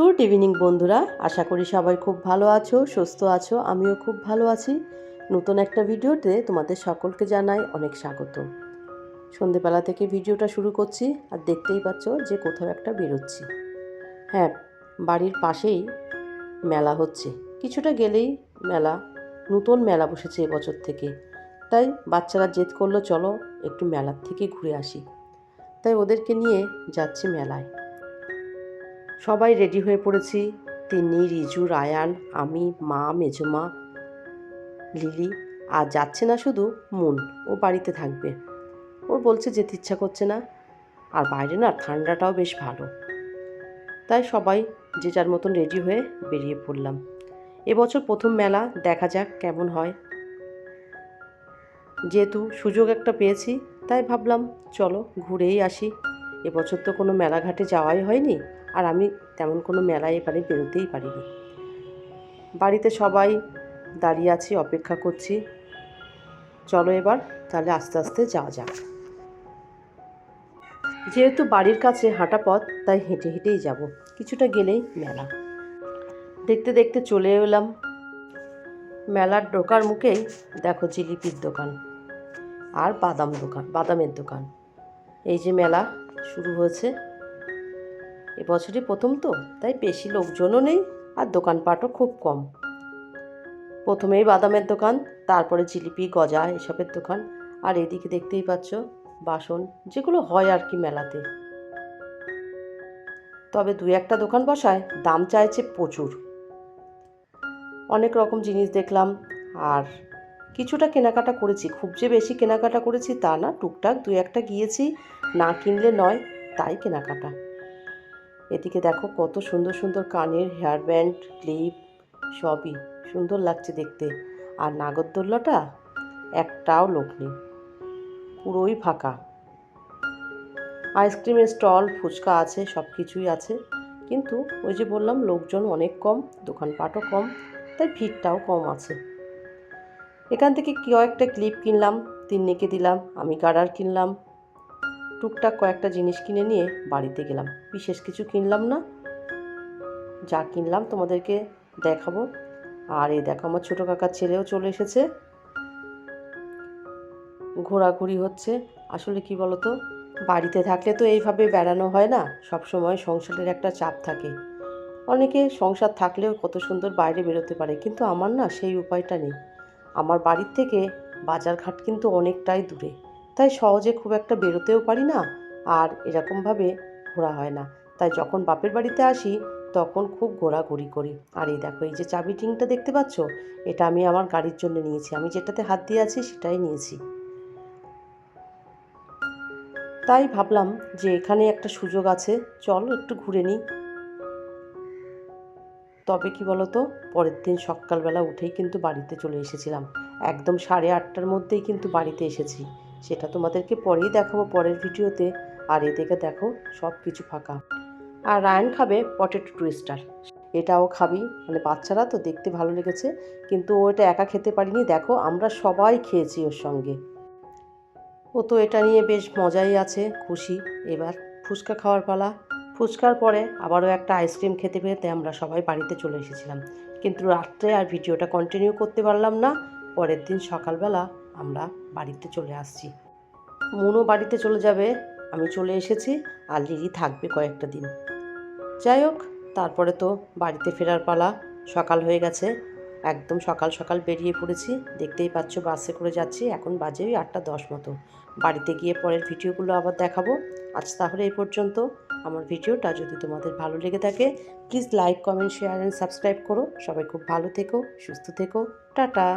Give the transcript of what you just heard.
Good evening বন্ধুরা। আশা করি সবাই খুব ভালো আছো, সুস্থ আছো, আমিও খুব ভালো আছি। নতুন একটা ভিডিওতে তোমাদের সকলকে জানাই অনেক স্বাগত। সন্ধেবেলা থেকে ভিডিওটা শুরু করছি, আর দেখতেই পাচ্ছ যে কোথাও একটা বেরোচ্ছি। হ্যাঁ বাড়ির পাশেই মেলা হচ্ছে। কিছুটা গেলেই মেলা, নতুন মেলা বসেছে এবছর থেকে। তাই বাচ্চারা জেদ করল, চলো একটু মেলার থেকে ঘুরে আসি। তাই ওদেরকে নিয়ে যাচ্ছি মেলায়। সবাই রেডি হয়ে পড়েছি। তিনি, রিজু, রায়ান, আমি, মা, মেজমা, লিলি, আর যাচ্ছে না শুধু মন। ও বাড়িতে থাকবে। ওর বলছে যেতে ইচ্ছা করছে না। আর বাইরে না ঠান্ডাটাও বেশ ভালো। তাই সবাই যে যার মতন রেডি হয়ে বেরিয়ে পড়লাম। এবছর প্রথম মেলা, দেখা যাক কেমন হয়। যেহেতু সুযোগ একটা পেয়েছি, তাই ভাবলাম, চলো ঘুরেই আসি। এবছর তো কোনো মেলাঘাটে যাওয়াই হয়নি। আর আমি তেমন কোনো মেলায় এবারে বেরোতেই পারিনি। বাড়িতে সবাই দাঁড়িয়ে আছি, অপেক্ষা করছি। চলো এবার তাহলে আস্তে আস্তে যাওয়া যাক। যেহেতু বাড়ির কাছে হাঁটা পথ, তাই হেঁটে হেঁটেই যাব। কিছুটা গেলেই মেলা। দেখতে দেখতে চলে এলাম। মেলার ঢোকার মুখেই দেখো জিলিপির দোকান আর বাদাম দোকান, বাদামের দোকান। এই যে মেলা শুরু হয়েছে। এবছরই প্রথম তো, তাই বেশি লোকজনও নেই আর দোকানপাটও খুব কম। প্রথমেই বাদামের দোকান, তারপরে জিলিপি, গজা এসবের দোকান, আর এদিকে দেখতেই পাচ্ছ বাসন, যেগুলো হয় আর কি মেলাতে। তবে দু একটা দোকান বসায় দাম চাইছে প্রচুর। অনেক রকম জিনিস দেখলাম, আর কিছুটা কেনাকাটা করেছি। খুব যে বেশি কেনাকাটা করেছি তা না, টুকটাক দু একটা গিয়েছি, না কিনলে নয়, তাই কেনাকাটা। এদিকে দেখো কত সুন্দর সুন্দর কানের হেয়ার ব্যান্ড ক্লিপ সবই। সুন্দর লাগছে দেখতে। আর নাগরদোল্লাটা একটাও লোক নেই। পুরোই ফাঁকা। আইসক্রিমের স্টল, ফুচকা আছে সব কিছুই আছে। কিন্তু ওই যে বললাম, লোকজন অনেক কম, দোকানপাটও কম, তাই ভিড়টাও কম আছে। এখান থেকে কয়েকটা ক্লিপ কিনলাম, তিন্নিকে দিলাম, আমি গার্ডার কিনলাম টুকটাক কয়েকটা জিনিস কিনে নিয়ে বাড়িতে গেলাম। বিশেষ কিছু কিনলাম না। যা কিনলাম তোমাদেরকে দেখাবো। আর এই দেখো, আমার ছোটো কাকার ছেলেও চলে এসেছে। ঘোরাঘুরি হচ্ছে। আসলে কি বলতো, বাড়িতে থাকলে তো এইভাবে বেড়ানো হয় না। সব সময় সংসারের একটা চাপ থাকে। অনেকে সংসার থাকলেও কত সুন্দর বাইরে বেরোতে পারে, কিন্তু আমার না সেই উপায়টা নেই। আমার বাড়ির থেকে বাজারঘাট কিন্তু অনেকটাই দূরে। তাই সহজে খুব একটা বেরোতেও পারি না আর এরকমভাবে ঘোরা হয় না। তাই যখন বাপের বাড়িতে আসি, তখন খুব ঘোরাঘুরি করি। আর এই দেখো, এই যে চাবি টিংটা দেখতে পাচ্ছ? এটা আমি আমার গাড়ির জন্য নিয়েছি। আমি যেটাতে হাত দিয়ে আছি, সেটাই নিয়েছি। তাই ভাবলাম যে এখানে একটা সুযোগ আছে। চল, একটু ঘুরে নিই। তবে কি বলতো, পরের দিন সকালবেলা উঠেই কিন্তু বাড়িতে চলে এসেছিলাম। একদম সাড়ে আটটার মধ্যেই কিন্তু বাড়িতে এসেছি। সেটা তোমাদেরকে পরেই দেখাবো পরের ভিডিওতে। আর এদিকে দেখো সব কিছু ফাঁকা। আর রায়ন খাবে পটেটো টুইস্টার এটাও খাবি। মানে বাচ্চারা তো দেখতে ভালো লেগেছে, কিন্তু ও এটা একা খেতে পারিনি। দেখো, আমরা সবাই খেয়েছি ওর সঙ্গে। ও তো এটা নিয়ে বেশ মজাই আছে, খুশি। এবার ফুচকা খাওয়ার পালা। ফুচকার পরে আবারও একটা আইসক্রিম খেতে পেতে আমরা সবাই বাড়িতে চলে এসেছিলাম। কিন্তু রাত্রে আর ভিডিওটা কন্টিনিউ করতে পারলাম না। পরের দিন সকালবেলা আমরা বাড়িতে চলে আসছি। মনও বাড়িতে চলে যাবে, আমি চলে এসেছি আর লিলি থাকবে কয়েকটা দিন। যাই হোক, তারপরে তো বাড়িতে ফেরার পালা, সকাল হয়ে গেছে। একদম সকাল সকাল বেরিয়ে পড়েছি, দেখতেই পাচ্ছ বাসে করে যাচ্ছি, এখন বাজে ওই আটটা দশ মতো। বাড়িতে গিয়ে পরের ভিডিওগুলো আবার দেখাবো। আজ তাহলে এই পর্যন্ত। আমার ভিডিওটা যদি তোমাদের ভালো লেগে থাকে please like comment share and subscribe করো। সবাই খুব ভালো থেকো, সুস্থ থেকো। টাটা!